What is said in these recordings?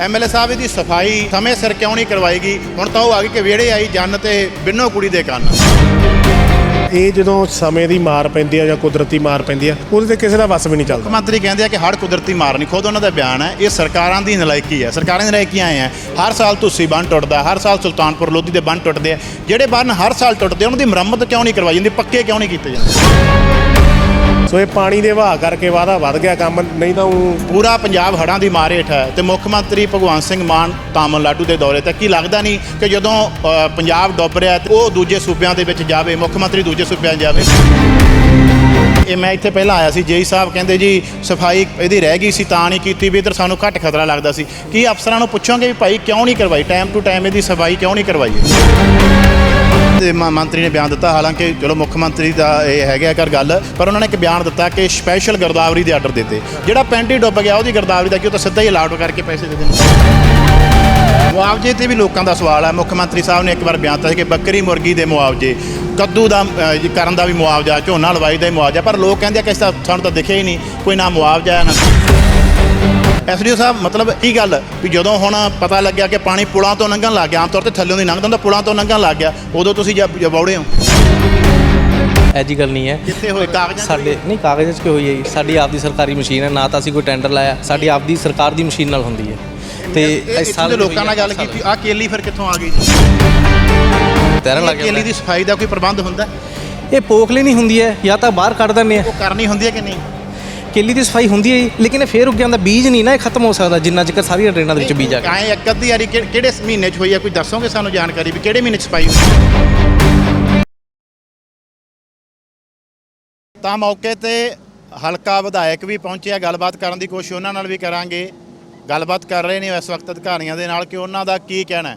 MLA ਸਾਹਿਬ ਇਹਦੀ ਸਫ਼ਾਈ ਸਮੇਂ ਸਿਰ ਕਿਉਂ ਨਹੀਂ ਕਰਵਾਏਗੀ? ਹੁਣ ਤਾਂ ਉਹ ਆ ਗਈ ਕਿ ਵਿਹੜੇ ਆਈ ਜੰਨ ਤੇ ਬਿੰਨੋ ਕੁੜੀ ਦੇ ਕੰਨ। ਇਹ ਜਦੋਂ ਸਮੇਂ ਦੀ ਮਾਰ ਪੈਂਦੀ ਆ ਜਾਂ ਕੁਦਰਤੀ ਮਾਰ ਪੈਂਦੀ ਆ ਉਹਦੇ ਤੇ ਕਿਸੇ ਦਾ ਵੱਸ ਵੀ ਨਹੀਂ ਮੁੱਖ ਚੱਲਦਾ ਮੰਤਰੀ ਕਹਿੰਦੇ ਆ ਕਿ ਹੜ ਕੁਦਰਤੀ ਮਾਰ ਨਹੀਂ ਖੁਦ ਉਹਨਾਂ ਦਾ ਬਿਆਨ ਹੈ। ਇਹ ਸਰਕਾਰਾਂ ਦੀ ਨਲਾਇਕੀ ਹੈ। ਸਰਕਾਰਾਂ ਦੀ ਨਲਾਇਕੀਆਂ ਆਏ ਆ। ਹਰ ਸਾਲ ਤੁਸੀਂ ਬੰਨ ਟੁੱਟਦਾ ਹਰ ਸਾਲ ਸੁਲਤਾਨਪੁਰ ਲੋਧੀ ਦੇ ਬੰਨ ਟੁੱਟਦੇ ਆ। ਜਿਹੜੇ ਬੰਨ ਹਰ ਸਾਲ ਟੁੱਟਦੇ ਉਹਨਾਂ ਦੀ ਮੁਰੰਮਤ ਕਿਉਂ ਨਹੀਂ ਕਰਵਾਈ ਜਾਂਦੀ? ਪੱਕੇ ਕਿਉਂ ਨਹੀਂ ਕੀਤੇ ਜਾਂਦੇ? ਸੋ ਇਹ ਪਾਣੀ ਦੇ ਵਹਾਅ ਕਰਕੇ ਵਾਧਾ ਵੱਧ ਗਿਆ ਕੰਮ ਨਹੀਂ ਤਾਂ ਉਹ ਪੂਰਾ ਪੰਜਾਬ ਹੜ੍ਹਾਂ ਦੀ ਮਾਰ ਹੇਠ ਹੈ ਤੇ ਮੁੱਖ ਮੰਤਰੀ ਭਗਵੰਤ ਸਿੰਘ ਮਾਨ ਤਾਮਿਲਨਾਡੂ ਦੇ ਦੌਰੇ ਤੇ। ਕੀ ਲੱਗਦਾ ਨਹੀਂ ਕਿ ਜਦੋਂ ਅ, ਪੰਜਾਬ ਡੁੱਬ ਰਿਹਾ ਤੇ ਉਹ ਦੂਜੇ ਸੂਬਿਆਂ ਦੇ ਵਿੱਚ ਜਾਵੇ ਮੁੱਖ ਮੰਤਰੀ ਦੂਜੇ ਸੂਬਿਆਂ 'ਚ ਜਾਵੇ? ਇਹ ਮੈਂ ਇੱਥੇ ਪਹਿਲਾਂ ਆਇਆ ਸੀ ਜੇਈ ਸਾਹਿਬ ਕਹਿੰਦੇ ਜੀ ਸਫ਼ਾਈ ਇਹਦੀ ਰਹਿ ਗਈ ਸੀ ਤਾਂ ਨਹੀਂ ਕੀਤੀ ਵੀ ਇਧਰ ਸਾਨੂੰ ਘੱਟ ਖਤਰਾ ਲੱਗਦਾ ਸੀ। ਕੀ ਅਫਸਰਾਂ ਨੂੰ ਪੁੱਛੋਗੇ ਵੀ ਭਾਈ ਕਿਉਂ ਨਹੀਂ ਕਰਵਾਈ? ਟਾਈਮ ਟੂ ਟਾਈਮ ਇਹਦੀ ਸਫ਼ਾਈ ਕਿਉਂ ਨਹੀਂ ਕਰਵਾਈ? ਤੇ ਮ- ਮੰਤਰੀ ਨੇ ਬਿਆਨ ਦਿੱਤਾ। ਹਾਲਾਂਕਿ ਚਲੋ ਮੁੱਖ ਮੰਤਰੀ ਦਾ ਇਹ ਹੈਗਾ ਕਰ ਗੱਲ ਪਰ ਉਹਨਾਂ ਨੇ ਇੱਕ ਬਿਆਨ ਦਿੱਤਾ ਕਿ ਸਪੈਸ਼ਲ ਗਰਦਾਵਰੀ ਦੇ ਆਰਡਰ ਦਿੱਤੇ। ਜਿਹੜਾ ਪੈਂਟ ਹੀ ਡੁੱਬ ਗਿਆ ਉਹਦੀ ਗਰਦਾਵਰੀ ਦਾ ਕਿਉਂ ਤਾਂ ਸਿੱਧਾ ਹੀ ਅਲਾਟ ਕਰਕੇ ਪੈਸੇ ਦੇ ਦੇਣ ਮੁਆਵਜ਼ੇ ਤੇ ਵੀ ਲੋਕਾਂ ਦਾ ਸਵਾਲ ਹੈ ਮੁੱਖ ਮੰਤਰੀ ਸਾਹਿਬ ਨੇ ਇੱਕ ਵਾਰ ਬਿਆਨ ਦਿੱਤਾ ਸੀ ਕਿ ਬੱਕਰੀ ਮੁਰਗੀ ਦੇ ਮੁਆਵਜ਼ੇ ਕੱਦੂ ਦਾ ਅ, ਕਰਨ ਦਾ ਵੀ ਮੁਆਵਜ਼ਾ ਝੋਨਾ ਲਵਾਈ ਦਾ ਹੀ ਮੁਆਵਜ਼ਾ ਪਰ ਲੋਕ ਕਹਿੰਦੇ ਆ ਕਿ ਇਸ ਤਾਂ ਸਾਨੂੰ ਤਾਂ ਦਿਖਿਆ ਹੀ ਨਹੀਂ ਕੋਈ ਨਾ ਮੁਆਵਜ਼ਾ ਹੈ ਨਾ। ਐਸਡੀਓ ਸਾਹਿਬ ਮਤਲਬ ਕੀ ਗੱਲ ਵੀ ਜਦੋਂ ਹੁਣ ਪਤਾ ਲੱਗਿਆ ਕਿ ਪਾਣੀ ਪੁਲਾਂ ਤੋਂ ਲੰਘਣ ਲੱਗ ਗਿਆ ਆਮ ਤੌਰ ਤੇ ਥੱਲਿਓਂ ਦੀ ਲੰਘਦਾ ਹੁੰਦਾ ਪੁਲਾਂ ਤੋਂ ਲੰਘਣ ਲੱਗ ਗਿਆ ਉਦੋਂ ਤੁਸੀਂ ਜਬ ਜਬੌੜੇ ਹੋ? ਐਜੀ ਗੱਲ ਨਹੀਂ ਹੈ। ਕਿੱਥੇ ਹੋਏ? ਕਾਗਜ਼ਾਂ ਸਾਡੇ ਨਹੀਂ ਕਾਗਜ਼ਾਂ 'ਚ ਕਿਉਂ ਹੋਈ ਹੈ ਜੀ? ਸਾਡੀ ਆਪਦੀ ਸਰਕਾਰੀ ਮਸ਼ੀਨ ਹੈ ਨਾ ਤਾਂ ਅਸੀਂ ਕੋਈ ਟੈਂਡਰ ਲਾਇਆ ਸਾਡੀ ਆਪਦੀ ਸਰਕਾਰ ਦੀ ਮਸ਼ੀਨ ਨਾਲ ਹੁੰਦੀ ਹੈ। ਤੇ ਇਹ ਇਸ ਦੀ ਲੋਕਾਂ ਨਾਲ ਗੱਲ ਕੀਤੀ ਆ ਕੇਲੀ ਫਿਰ ਕਿੱਥੋਂ ਆ ਗਈ? ਤੈਰਨ ਲੱਗ ਕੇਲੀ ਦੀ ਸਫ਼ਾਈ ਦਾ ਕੋਈ ਪ੍ਰਬੰਧ ਹੁੰਦਾ? ਇਹ ਪੋਖਲੀ ਨਹੀਂ ਹੁੰਦੀ ਹੈ ਜਾਂ ਤਾਂ ਬਾਹਰ ਕੱਢ ਦਿੰਦੇ ਆ। ਉਹ ਕਰਨੀ ਹੁੰਦੀ ਹੈ ਕਿ ਨਹੀਂ? ਕੇਲੀ ਦੀ ਸਫ਼ਾਈ ਹੁੰਦੀ ਹੈ ਜੀ, ਲੇਕਿਨ ਇਹ ਫੇਰ ਉੱਗ ਜਾਂਦਾ ਬੀਜ ਨਹੀਂ ਨਾ ਇਹ ਖਤਮ ਹੋ ਸਕਦਾ ਜਿੰਨਾ ਚਿਰ ਸਾਰੀਆਂ ਡਰੇਨਾਂ ਦੇ ਵਿੱਚ ਬੀਜ ਆ ਗਿਆ। ਕਾਏ ਇੱਕ ਅੱਧੀ ਵਾਰੀ ਕਿ- ਕਿਹੜੇ ਮਹੀਨੇ 'ਚ ਹੋਈ ਹੈ ਕੋਈ ਦੱਸੋਗੇ ਸਾਨੂੰ ਜਾਣਕਾਰੀ ਵੀ ਕਿਹੜੇ ਮਹੀਨੇ 'ਚ ਸਫ਼ਾਈ ਹੋਈ ਤਾਂ ਮੌਕੇ ਤੇ ਹਲਕਾ ਵਿਧਾਇਕ ਵੀ ਪਹੁੰਚਿਆ ਗੱਲਬਾਤ ਕਰਨ ਦੀ ਕੋਸ਼ਿਸ਼ ਉਹਨਾਂ ਨਾਲ ਵੀ ਕਰਾਂਗੇ। ਗੱਲਬਾਤ ਕਰ ਰਹੇ ਨੇ ਇਸ ਵਕਤ ਅਧਿਕਾਰੀਆਂ ਦੇ ਨਾਲ ਕਿ ਉਹਨਾਂ ਦਾ ਕੀ ਕਹਿਣਾ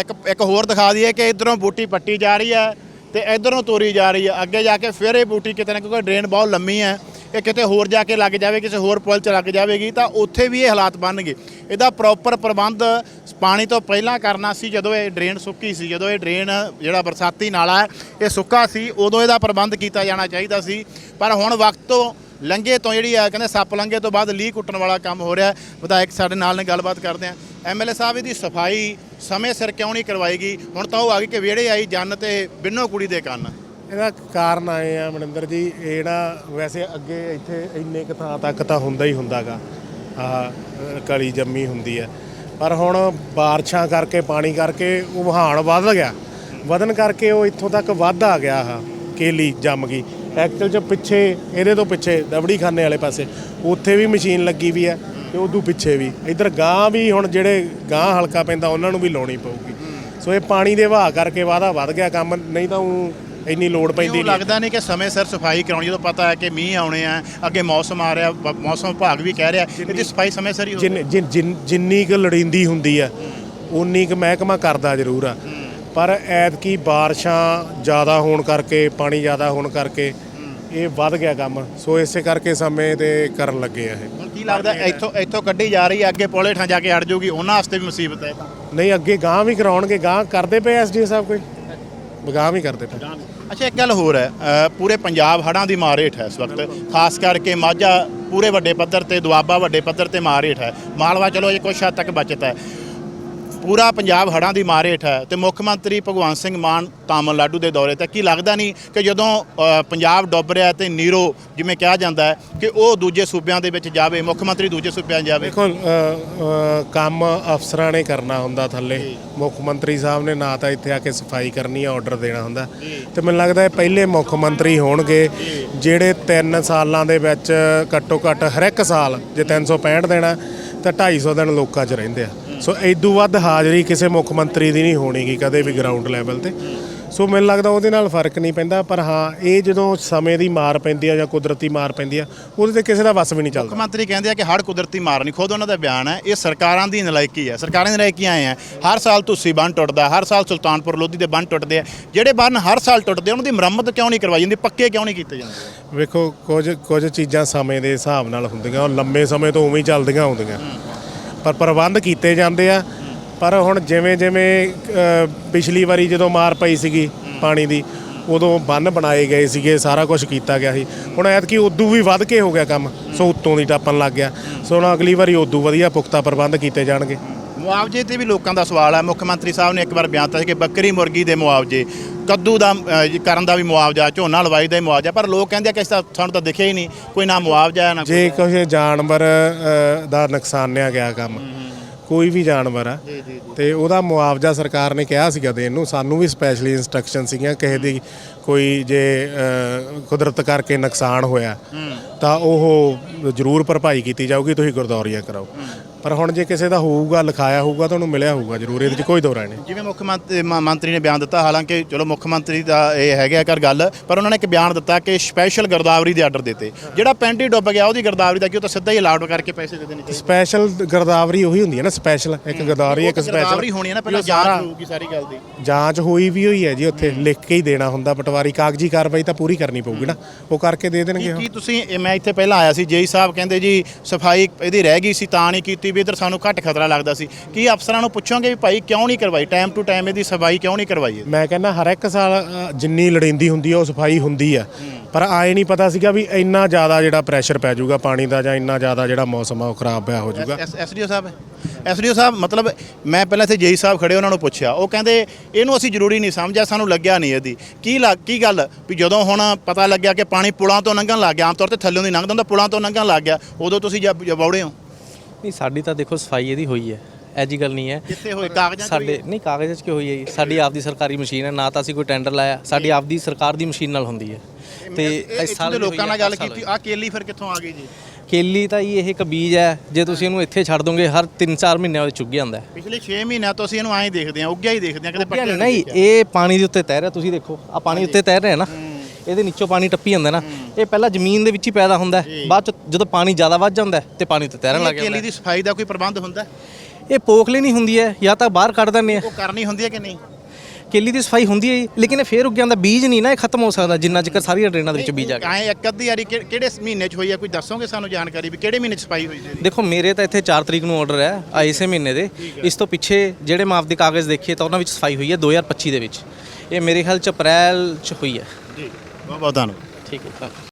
ਇੱਕ ਇੱਕ ਹੋਰ ਦਿਖਾ ਦਈਏ ਕਿ ਇਧਰੋਂ ਬੂਟੀ ਪੱਟੀ ਜਾ ਰਹੀ ਹੈ ਤੇ ਇਧਰੋਂ ਤੋਰੀ ਜਾ ਰਹੀ ਹੈ। ਅੱਗੇ ਜਾ ਕੇ ਫਿਰ ਇਹ ਬੂਟੀ ਕਿਤੇ ਨਾ ਕਿਉਂਕਿ ਡਰੇਨ ਬਹੁਤ ਲੰਮੀ ਹੈ। ਇਹ ਕਿਤੇ ਹੋਰ ਜਾ ਕੇ ਲੱਗ ਜਾਵੇ, ਕਿਸੇ ਹੋਰ ਪੁਲ 'ਚ ਲੱਗ ਜਾਵੇਗੀ, ਤਾਂ ਉੱਥੇ ਵੀ ਇਹ ਹਾਲਾਤ ਬਣਨਗੇ। ਇਹਦਾ ਪ੍ਰੋਪਰ ਪ੍ਰਬੰਧ ਪਾਣੀ ਤੋਂ ਪਹਿਲਾਂ ਕਰਨਾ ਸੀ, ਜਦੋਂ ਇਹ ਡਰੇਨ ਸੁੱਕੀ ਸੀ, ਜਦੋਂ ਇਹ ਡਰੇਨ ਜਿਹੜਾ ਬਰਸਾਤੀ ਨਾਲਾ ਹੈ, ਇਹ ਸੁੱਕਾ ਸੀ, ਉਦੋਂ ਇਹਦਾ ਪ੍ਰਬੰਧ ਕੀਤਾ ਜਾਣਾ ਚਾਹੀਦਾ ਸੀ। ਪਰ ਹੁਣ ਵਕਤ ਤੋਂ ਲੰਘੇ ਤੋਂ ਜਿਹੜੀ ਆ, ਕਹਿੰਦੇ ਸੱਪ ਲੰਘੇ ਤੋਂ ਬਾਅਦ ਲੀਹ ਕੁੱਟਣ ਵਾਲਾ ਕੰਮ ਹੋ ਰਿਹਾ ਵਿਧਾਇਕ ਸਾਡੇ ਨਾਲ ਨੇ, ਗੱਲਬਾਤ ਕਰਦੇ ਆ ਐਮਐਲਏ ਸਾਹਿਬ ਇਹਦੀ ਸਫ਼ਾਈ ਸਮੇਂ ਸਿਰ ਕਿਉਂ ਨਹੀਂ ਕਰਵਾਏਗੀ? ਹੁਣ ਤਾਂ ਉਹ ਆ ਗਈ ਕਿ ਵਿਹੜੇ ਆਈ ਜੰਨ ਤੇ ਬਿੰਨੋ ਕੁੜੀ ਦੇ ਕੰਨ। ਇਹਦਾ ਕਾਰਨ ਆਏ ਆ ਮਨਿੰਦਰ ਜੀ ਇਹ ਨਾ ਵੈਸੇ ਅੱਗੇ ਇੱਥੇ ਇੰਨੇ ਕੁ ਥਾਂ ਤੱਕ ਤਾਂ ਹੁੰਦਾ ਹੀ ਹੁੰਦਾਗਾ ਆ ਕਲੀ ਜੰਮੀ ਹੁੰਦੀ ਹੈ ਪਰ ਹੁਣ ਬਾਰਿਸ਼ਾਂ ਕਰਕੇ ਪਾਣੀ ਕਰਕੇ ਉਹ ਵਹਾਣ ਵੱਧ ਗਿਆ। ਵਧਨ ਕਰਕੇ ਉਹ ਇੱਥੋਂ ਤੱਕ ਵੱਧ ਆ ਗਿਆ ਆ ਕੇਲੀ ਜੰਮ ਗਈ। ਐਕਚੁਅਲ ਚ ਪਿੱਛੇ ਇਹਦੇ ਤੋਂ ਪਿੱਛੇ ਦਬੜੀ ਖਾਨੇ ਵਾਲੇ ਪਾਸੇ ਉੱਥੇ ਵੀ ਮਸ਼ੀਨ ਲੱਗੀ ਵੀ ਹੈ ਤੇ ਉਦੋਂ ਪਿੱਛੇ ਵੀ। ਇਧਰ ਗਾਂ ਵੀ ਹੁਣ ਜਿਹੜੇ ਗਾਂ ਹਲਕਾ ਪੈਂਦਾ ਉਹਨਾਂ ਨੂੰ ਵੀ ਲਾਉਣੀ ਪਊਗੀ। ਸੋ ਇਹ ਪਾਣੀ ਦੇ ਵਹਾਅ ਕਰਕੇ ਵਾਧਾ ਵੱਧ ਗਿਆ ਕੰਮ ਨਹੀਂ ਤਾਂ ਉਹ ਇੰਨੀ ਲੋੜ ਪੈਂਦੀ ਨਹੀਂ। ਲੱਗਦਾ ਨਹੀਂ ਕਿ ਸਮੇਂ ਸਿਰ ਸਫ਼ਾਈ ਕਰਾਉਣੀ ਜਦੋਂ ਪਤਾ ਹੈ ਕਿ ਮੀਂਹ ਆਉਣੇ ਆ ਅੱਗੇ ਮੌਸਮ ਆ ਰਿਹਾ ਮੌਸਮ ਵਿਭਾਗ ਵੀ ਕਹਿ ਰਿਹਾ ਇਹਦੀ ਸਫ਼ਾਈ ਸਮੇਂ ਸਿਰ ਹੀ ਹੋਵੇ ਜਿੰਨ- ਕੁ ਲੜਿੰਦੀ ਹੁੰਦੀ ਆ ਉਨੀ ਕੁ ਮਹਿਕਮਾ ਕਰਦਾ ਜ਼ਰੂਰ ਆ। ਪਰ ਐਤਕੀ ਬਾਰਿਸ਼ਾਂ ਜ਼ਿਆਦਾ ਹੋਣ ਕਰਕੇ ਪਾਣੀ ਜ਼ਿਆਦਾ ਹੋਣ ਕਰਕੇ ਇਹ ਵੱਧ ਗਿਆ ਕੰਮ। ਸੋ ਇਸੇ ਕਰਕੇ ਸਮੇਂ ਤੇ ਕਰਨ ਲੱਗੇ ਆ ਇਹ। ਕੀ ਲੱਗਦਾ ਇੱਥੋਂ ਇੱਥੋਂ ਕੱਢੀ ਜਾ ਰਹੀ ਹੈ ਅੱਗੇ ਪੁਲੇ ਠਾਂ ਜਾ ਕੇ ਅੜ ਜਾਊਗੀ ਉਹਨਾਂ ਵਾਸਤੇ ਵੀ ਮੁਸੀਬਤ ਹੈ ਨਹੀਂ ਅੱਗੇ ਗਾਂ ਵੀ ਕਰਾਉਣਗੇ ਗਾਂ ਕਰਦੇ ਪਏ ਐਸਡੀ ਸਾਹਿਬ ਕੋਈ? ਗਾਂ ਵੀ ਕਰਦੇ ਪਏ। ਅੱਛਾ ਇੱਕ ਗੱਲ ਹੋਰ ਹੈ ਅ, ਪੂਰੇ ਪੰਜਾਬ ਹੜ੍ਹਾਂ ਦੀ ਮਾਰ ਹੇਠ ਹੈ ਇਸ ਵਕਤ। ਖਾਸ ਕਰਕੇ ਮਾਝਾ ਪੂਰੇ ਵੱਡੇ ਪੱਧਰ ਤੇ ਦੁਆਬਾ ਵੱਡੇ ਪੱਧਰ ਤੇ ਮਾਰ ਹੇਠ ਹੈ। ਮਾਲਵਾ ਚਲੋ ਇਹ ਕੁਛ ਹੱਦ ਤੱਕ ਬਚਤ ਹੈ। ਪੂਰਾ ਪੰਜਾਬ ਹੜ੍ਹਾਂ ਦੀ ਮਾਰ ਹੇਠ ਹੈ ਤੇ ਮੁੱਖ ਮੰਤਰੀ ਭਗਵੰਤ ਸਿੰਘ ਮਾਨ ਤਾਮਿਲਨਾਡੂ ਦੇ ਦੌਰੇ ਤੇ। ਕੀ ਲੱਗਦਾ ਨਹੀਂ ਕਿ ਜਦੋਂ ਪੰਜਾਬ ਡੁੱਬ ਰਿਹਾ ਤੇ ਨੀਰੋ ਜਿਵੇਂ ਕਿਹਾ ਜਾਂਦਾ ਹੈ ਕਿ ਉਹ ਦੂਜੇ ਸੂਬਿਆਂ ਦੇ ਵਿੱਚ ਜਾਵੇ ਮੁੱਖ ਮੰਤਰੀ ਦੂਜੇ ਸੂਬਿਆਂ ਜਾਵੇ? ਦੇਖੋ ਕੰਮ ਅਫਸਰਾਂ ਨੇ ਕਰਨਾ ਹੁੰਦਾ ਥੱਲੇ। ਮੁੱਖ ਮੰਤਰੀ ਸਾਹਿਬ ਨੇ ਨਾ ਤਾਂ ਇੱਥੇ ਆ ਕੇ ਸਫ਼ਾਈ ਕਰਨੀ ਆ ਆਰਡਰ ਦੇਣਾ ਹੁੰਦਾ। ਤੇ ਮੈਨੂੰ ਲੱਗਦਾ ਇਹ ਪਹਿਲੇ ਮੁੱਖ ਮੰਤਰੀ ਹੋਣਗੇ ਜਿਹੜੇ 3 ਸਾਲਾਂ ਦੇ ਵਿੱਚ ਘੱਟੋ ਘੱਟ ਹਰ ਇੱਕ ਸਾਲ ਜੇ 365 ਦੇਣਾ ਤਾਂ 250 ਦਿਨ ਲੋਕਾਂ 'ਚ ਰਹਿੰਦੇ ਆ। ਸੋ ਇਦੋਂ ਵੱਧ ਹਾਜ਼ਰੀ ਕਿਸੇ ਮੁੱਖ ਮੰਤਰੀ ਦੀ ਨਹੀਂ ਹੋਣੀਗੀ ਕਦੇ ਵੀ ਗਰਾਊਂਡ ਲੈਵਲ ਤੇ। ਸੋ ਮੈਨੂੰ ਲੱਗਦਾ ਉਹਦੇ ਨਾਲ ਫ਼ਰਕ ਨਹੀਂ ਪੈਂਦਾ ਪਰ ਹਾਂ ਇਹ ਜਦੋਂ ਸਮੇਂ ਦੀ ਮਾਰ ਪੈਂਦੀ ਆ ਜਾਂ ਕੁਦਰਤੀ ਮਾਰ ਪੈਂਦੀ ਆ ਉਹਦੇ ਤੇ ਕਿਸੇ ਦਾ ਵੱਸ ਵੀ ਨਹੀਂ ਮੁੱਖ ਚੱਲਦਾ ਮੰਤਰੀ ਕਹਿੰਦੇ ਆ ਕਿ ਹੜ ਕੁਦਰਤੀ ਮਾਰ ਨਹੀਂ ਖੁਦ ਉਹਨਾਂ ਦਾ ਬਿਆਨ ਹੈ ਇਹ ਸਰਕਾਰਾਂ ਦੀ ਨਲਾਇਕੀ ਹੈ। ਸਰਕਾਰਾਂ ਦੀ ਨਲਾਇਕੀਆਂ ਆਏ ਆ ਹਰ ਸਾਲ ਤੁਸੀਂ ਬੰਨ ਟੁੱਟਦਾ ਹਰ ਸਾਲ ਸੁਲਤਾਨਪੁਰ ਲੋਧੀ ਦੇ ਬੰਨ ਟੁੱਟਦੇ ਆ ਜਿਹੜੇ ਬੰਨ ਹਰ ਸਾਲ ਟੁੱਟਦੇ ਆ, ਉਹਨਾਂ ਦੀ ਮੁਰੰਮਤ ਕਿਉਂ ਨਹੀਂ ਕਰਵਾਈ ਜਾਂਦੀ ਪੱਕੇ ਕਿਉਂ ਨਹੀਂ ਕੀਤੇ ਜਾਂਦੇ? ਵੇਖੋ ਕੁਝ ਕੁਝ ਚੀਜ਼ਾਂ ਸਮੇਂ ਦੇ ਹਿਸਾਬ ਨਾਲ ਹੁੰਦੀਆਂ ਉਹ ਲੰਮੇ ਸਮੇਂ ਤੋਂ ਉਵੇਂ ਹੀ ਚੱਲਦੀਆਂ ਆਉਂਦੀਆਂ ਪਰ ਪ੍ਰਬੰਧ ਕੀਤੇ ਜਾਂਦੇ ਆ। ਪਰ ਹੁਣ ਜਿਵੇਂ ਜਿਵੇਂ ਪਿਛਲੀ ਵਾਰੀ ਜਦੋਂ ਮਾਰ ਪਈ ਸੀਗੀ ਪਾਣੀ ਦੀ, ਉਦੋਂ ਬੰਨ ਬਣਾਏ ਗਏ ਸੀਗੇ, ਸਾਰਾ ਕੁਝ ਕੀਤਾ ਗਿਆ ਸੀ। ਹੁਣ ਐਤਕੀ ਉਦੋਂ ਵੀ ਵੱਧ ਕੇ ਹੋ ਗਿਆ ਕੰਮ। ਸੋ ਉੱਤੋਂ ਦੀ ਟੱਪਣ ਲੱਗ ਗਿਆ। ਸੋ ਹੁਣ ਅਗਲੀ ਵਾਰੀ ਉਦੋਂ ਵਧੀਆ ਪੁਖਤਾ ਪ੍ਰਬੰਧ ਕੀਤੇ ਜਾਣਗੇ। ਮੁਆਵਜ਼ੇ ਤੇ ਵੀ ਲੋਕਾਂ ਦਾ ਸਵਾਲ ਹੈ ਮੁੱਖ ਮੰਤਰੀ ਸਾਹਿਬ ਨੇ ਇੱਕ ਵਾਰ ਬਿਆਨ ਦਿੱਤਾ ਸੀ ਕਿ ਬੱਕਰੀ ਮੁਰਗੀ ਦੇ ਮੁਆਵਜ਼ੇ ਕੱਦੂ ਦਾ ਅ, ਕਰਨ ਦਾ ਵੀ ਮੁਆਵਜ਼ਾ ਝੋਨਾ ਲਵਾਈ ਦਾ ਵੀ ਮੁਆਵਜ਼ਾ ਪਰ ਲੋਕ ਕਹਿੰਦੇ ਆ ਕਿ ਇਸ ਦਾ ਸਾਨੂੰ ਤਾਂ ਦਿਖਿਆ ਹੀ ਨਹੀਂ ਕੋਈ ਨਾ ਮੁਆਵਜ਼ਾ ਹੈ ਨਾ ਜੇ ਕੋਈ। ਜਾਨਵਰ ਅ, ਦਾ ਨੁਕਸਾਨਿਆ ਗਿਆ ਕੰਮ। ਕੋਈ ਵੀ ਜਾਨਵਰ ਆ। ਤੇ ਉਹਦਾ ਮੁਆਵਜ਼ਾ ਸਰਕਾਰ ਨੇ ਕਿਹਾ ਸੀਗਾ ਦੇਣ ਨੂੰ। ਸਾਨੂੰ ਵੀ ਸਪੈਸ਼ਲੀ ਇਨਸਟਰਕਸ਼ਨ ਸੀਗੀਆਂ ਕਿਸੇ ਦੀ ਕੋਈ ਜੇ ਅ, ਕੁਦਰਤ ਕਰਕੇ ਨੁਕਸਾਨ ਹੋਇਆ ਤਾਂ ਉਹ ਜ਼ਰੂਰ ਭਰਪਾਈ ਕੀਤੀ ਜਾਊਗੀ ਤੁਸੀਂ ਗੁਰਦੌਰੀਆ ਕਰਾਓ। ਪਰ ਹੁਣ ਜੇ ਕਿਸੇ ਦਾ ਹੋਊਗਾ ਲਿਖਾਇਆ ਹੋਊਗਾ ਤੁਹਾਨੂੰ ਮਿਲਿਆ ਹੋਊਗਾ ਜ਼ਰੂਰ ਇਹਦੇ 'ਚ ਕੋਈ ਦੋ ਰਾਏ ਨਹੀਂ। ਜਿਵੇਂ ਮੁੱਖ ਮੰਤਰੀ ਮ- ਮੰਤਰੀ ਨੇ ਬਿਆਨ ਦਿੱਤਾ ਹਾਲਾਂਕਿ ਚਲੋ ਮੁੱਖ ਮੰਤਰੀ ਦਾ ਇਹ ਹੈਗਾ ਕਰ ਗੱਲ ਪਰ ਉਹਨਾਂ ਨੇ ਇੱਕ ਬਿਆਨ ਦਿੱਤਾ ਕਿ ਸਪੈਸ਼ਲ ਗਰਦਾਵਰੀ ਦੇ ਆਰਡਰ ਦਿੱਤੇ। ਜਿਹੜਾ ਪੈਂਟ ਹੀ ਡੁੱਬ ਗਿਆ ਉਹਦੀ ਗਰਦਾਵਰੀ ਦਾ ਕਿਉਂ ਤਾਂ ਸਿੱਧਾ ਹੀ ਅਲਾਉਡ ਕਰਕੇ ਪੈਸੇ ਦੇ ਦੇਣੇ ਚਾਹੀਦੇ? ਸਪੈਸ਼ਲ ਗਰਦਾਵਰੀ ਉਹੀ ਹੁੰਦੀ ਹੈ ਨਾ ਸਪੈਸ਼ਲ ਇੱਕ ਗਰਦਾਵਰੀ ਇੱਕ ਗਰਦਾਵਰੀ ਸਪੈਸ਼ਲ। ਹੋਣੀ ਹੈ ਨਾ ਪਹਿਲਾਂ ਜਾਂਚ ਹੋਊਗੀ ਸਾਰੀ ਗੱਲ ਦੀ। ਜਾਂਚ ਹੋਈ ਵੀ ਹੋਈ ਹੈ ਜੀ ਉੱਥੇ ਲਿਖ ਕੇ ਹੀ ਦੇਣਾ ਹੁੰਦਾ ਪਟਵਾਰੀ ਕਾਗਜ਼ੀ ਕਾਰਵਾਈ ਤਾਂ ਪੂਰੀ ਕਰਨੀ ਪਊਗੀ ਨਾ ਉਹ ਕਰਕੇ ਦੇ ਦੇਣਗੇ ਉਹ। ਕੀ ਤੁਸੀਂ ਇਹ ਮੈਂ ਇੱਥੇ ਪਹਿਲਾਂ ਆਇਆ ਸੀ ਜੇਈ ਸਾਹਿਬ ਕਹਿੰਦੇ ਜੀ ਸਫ਼ਾਈ ਇਹਦੀ ਰਹਿ ਗਈ ਸੀ ਤਾਂ ਨਹੀਂ ਕੀਤੀ ਵੀ ਇਧਰ ਸਾਨੂੰ ਘੱਟ ਖਤਰਾ ਲੱਗਦਾ ਸੀ। ਕੀ ਅਫਸਰਾਂ ਨੂੰ ਪੁੱਛੋਗੇ ਵੀ ਭਾਈ ਕਿਉਂ ਨਹੀਂ ਕਰਵਾਈ? ਟਾਈਮ ਟੂ ਟਾਈਮ ਇਹਦੀ ਸਫ਼ਾਈ ਕਿਉਂ ਨਹੀਂ ਕਰਵਾਈ? ਮੈਂ ਕਹਿੰਦਾ ਹਰ ਇੱਕ ਸਾਲ ਜਿੰਨੀ ਲੜਿੰਦੀ ਹੁੰਦੀ ਹੈ ਉਹ ਸਫ਼ਾਈ ਹੁੰਦੀ ਆ। ਪਰ ਆਏ ਨਹੀਂ ਪਤਾ ਸੀਗਾ ਵੀ ਇੰਨਾ ਜ਼ਿਆਦਾ ਜਿਹੜਾ ਪ੍ਰੈਸ਼ਰ ਪੈ ਜਾਊਗਾ ਪਾਣੀ ਦਾ ਜਾਂ ਇੰਨਾ ਜ਼ਿਆਦਾ ਜਿਹੜਾ ਮੌਸਮ ਆ ਉਹ ਖਰਾਬ ਪਿਆ ਹੋ ਜਾਊਗਾ। ਐਸਡੀਓ ਸਾਹਿਬ ਐਸਡੀਓ ਸਾਹਿਬ ਮਤਲਬ ਮੈਂ ਪਹਿਲਾਂ ਇੱਥੇ ਜੇਈ ਸਾਹਿਬ ਖੜੇ ਉਹਨਾਂ ਨੂੰ ਪੁੱਛਿਆ। ਉਹ ਕਹਿੰਦੇ ਇਹਨੂੰ ਅਸੀਂ ਜ਼ਰੂਰੀ ਨਹੀਂ ਸਮਝਿਆ ਸਾਨੂੰ ਲੱਗਿਆ ਨਹੀਂ ਇਹਦੀ। ਕੀ ਕੀ ਗੱਲ? ਵੀ ਜਦੋਂ ਹੁਣ ਪਤਾ ਲੱਗਿਆ ਕਿ ਪਾਣੀ ਪੁਲਾਂ ਤੋਂ ਲੰਘਣ ਲੱਗ ਗਿਆ ਆਮ ਤੌਰ ਤੇ ਥੱਲੋਂ ਦੀ ਲੰਘਦਾ ਹੁੰਦਾ ਪੁਲਾਂ ਤੋਂ ਲੰਘਣ ਲੱਗ ਗਿਆ ਉਦੋਂ ਤੁਸੀਂ ਜਬ ਵੌੜੇ ਹੋ? ਨਹੀਂ ਸਾਡੀ ਤਾਂ ਦੇਖੋ ਸਫ਼ਾਈ ਇਹਦੀ ਹੋਈ ਹੈ। ਐਜੀ ਗੱਲ ਨਹੀਂ ਹੈ। ਕਿੱਥੇ ਹੋਏ ਕਾਗਜ਼ਾਂ 'ਚ ਸਾਡੇ ਨਹੀਂ ਕਾਗਜ਼ਾਂ 'ਚ ਕੀ ਹੋਈ ਹੈ ਜੀ? ਸਾਡੀ ਆਪਦੀ ਸਰਕਾਰੀ ਮਸ਼ੀਨ ਹੈ ਨਾ ਤਾਂ ਅਸੀਂ ਕੋਈ ਟੈਂਡਰ ਲਾਇਆ। ਸਾਡੀ ਆਪਦੀ ਸਰਕਾਰ ਦੀ ਮਸ਼ੀਨ ਨਾਲ ਹੁੰਦੀ ਹੈ। ਤੇ ਇਹ- ਇਸ ਸਾਲ ਦੇ ਹੋਈ ਲੋਕਾਂ ਹੈ, ਨਾਲ ਗੱਲ ਹਰ ਸਾਲ ਕੀਤੀ। ਆ ਕੇਲੀ ਫਿਰ ਕਿੱਥੋਂ ਆ ਗਈ ਜੀ? ਕੇਲੀ ਤਾਂ ਜੀ ਇਹ ਇੱਕ ਬੀਜ ਹੈ। ਜੇ ਤੁਸੀਂ ਇਹਨੂੰ ਇੱਥੇ ਛੱਡ ਦੋਗੇ ਹਰ 3-4 ਮਹੀਨਿਆਂ ਬਾਅਦ ਚੁੱਗ ਜਾਂਦਾ ਹੈ। ਪਿਛਲੇ 6 ਮਹੀਨਿਆਂ ਤੋਂ ਅਸੀਂ ਇਹਨੂੰ ਐਂ ਦੇਖਦੇ ਹਾਂ ਉੱਗਿਆ ਹੀ ਦੇਖਦੇ ਹਾਂ ਕਦੇ ਪੱਕਿਆ ਨਹੀਂ ਇਹ ਪਾਣੀ ਦੇ ਉੱਤੇ ਤੈਰ ਰਿਹਾ ਤੁਸੀਂ ਦੇਖੋ। ਆ ਪਾਣੀ ਉੱਤੇ ਤੈਰ ਰਿਹਾ ਨਾ। ਇਹਦੇ ਨੀਚੋਂ ਪਾਣੀ ਟੱਪੀ ਜਾਂਦਾ ਨਾ ਇਹ ਪਹਿਲਾਂ ਜ਼ਮੀਨ ਦੇ ਵਿੱਚ ਹੀ ਪੈਦਾ ਹੁੰਦਾ ਹੈ। ਬਾਅਦ ਚ ਜਦੋਂ ਪਾਣੀ ਜ਼ਿਆਦਾ ਵੱਧ ਜਾਂਦਾ ਹੈ ਤੇ ਪਾਣੀ ਉੱਤੇ ਤੈਰਨ ਲੱਗ ਕੇਲੀ ਜਾਂਦਾ ਦੀ ਸਫ਼ਾਈ ਦਾ ਕੋਈ ਪ੍ਰਬੰਧ ਹੁੰਦਾ ਹੈ? ਹੈ। ਇਹ ਪੋਖਲੀ ਨਹੀਂ ਹੁੰਦੀ ਹੈ ਜਾਂ ਤਾਂ ਬਾਹਰ ਕੱਢ ਦਿੰਦੇ ਆ। ਉਹ ਕਰਨੀ ਹੁੰਦੀ ਹੈ ਕਿ ਨਹੀਂ? ਕੇਲੀ ਦੀ ਸਫ਼ਾਈ ਹੁੰਦੀ ਹੈ ਜੀ, ਲੇਕਿਨ ਇਹ ਫੇਰ ਉੱਗ ਜਾਂਦਾ ਬੀਜ ਨਹੀਂ ਨਾ ਇਹ ਖਤਮ ਹੋ ਸਕਦਾ ਜਿੰਨਾ ਚਿਰ ਸਾਰੀਆਂ ਡਰੇਨਾਂ ਦੇ ਵਿੱਚ ਬੀਜ ਆ ਗਿਆ। ਐਂ ਇੱਕ ਅੱਧੀ ਵਾਰੀ ਕਿ- ਕਿਹੜੇ ਮਹੀਨੇ 'ਚ ਹੋਈ ਹੈ? ਕੋਈ ਦੱਸੋਗੇ ਸਾਨੂੰ ਜਾਣਕਾਰੀ ਵੀ ਕਿਹੜੇ ਮਹੀਨੇ 'ਚ ਸਫ਼ਾਈ ਹੋਈ ਸੀ ਇਹਦੀ? ਦੇਖੋ ਮੇਰੇ ਤਾਂ ਇੱਥੇ 4 ਤਰੀਕ ਨੂੰ ਆਰਡਰ ਹੈ ਆ ਇਸੇ ਮਹੀਨੇ ਦੇ। ਇਸ ਤੋਂ ਪਿੱਛੇ ਜਿਹੜੇ ਮਾਫ ਦੇ ਕਾਗਜ਼ ਦੇਖੀਏ ਤਾਂ ਉਹਨਾਂ ਵਿੱਚ ਸਫ਼ਾਈ ਹੋਈ ਹੈ 2025 ਦੇ ਵਿੱਚ। ਇਹ ਮੇਰੇ ਖਿਆਲ ਚ ਅਪ੍ਰੈਲ ਚ ਹੋਈ ਹੈ। ਬਹੁਤ ਬਹੁਤ ਧੰਨਵਾਦ। ਠੀਕ ਹੈ ਧੰਨਵਾਦ।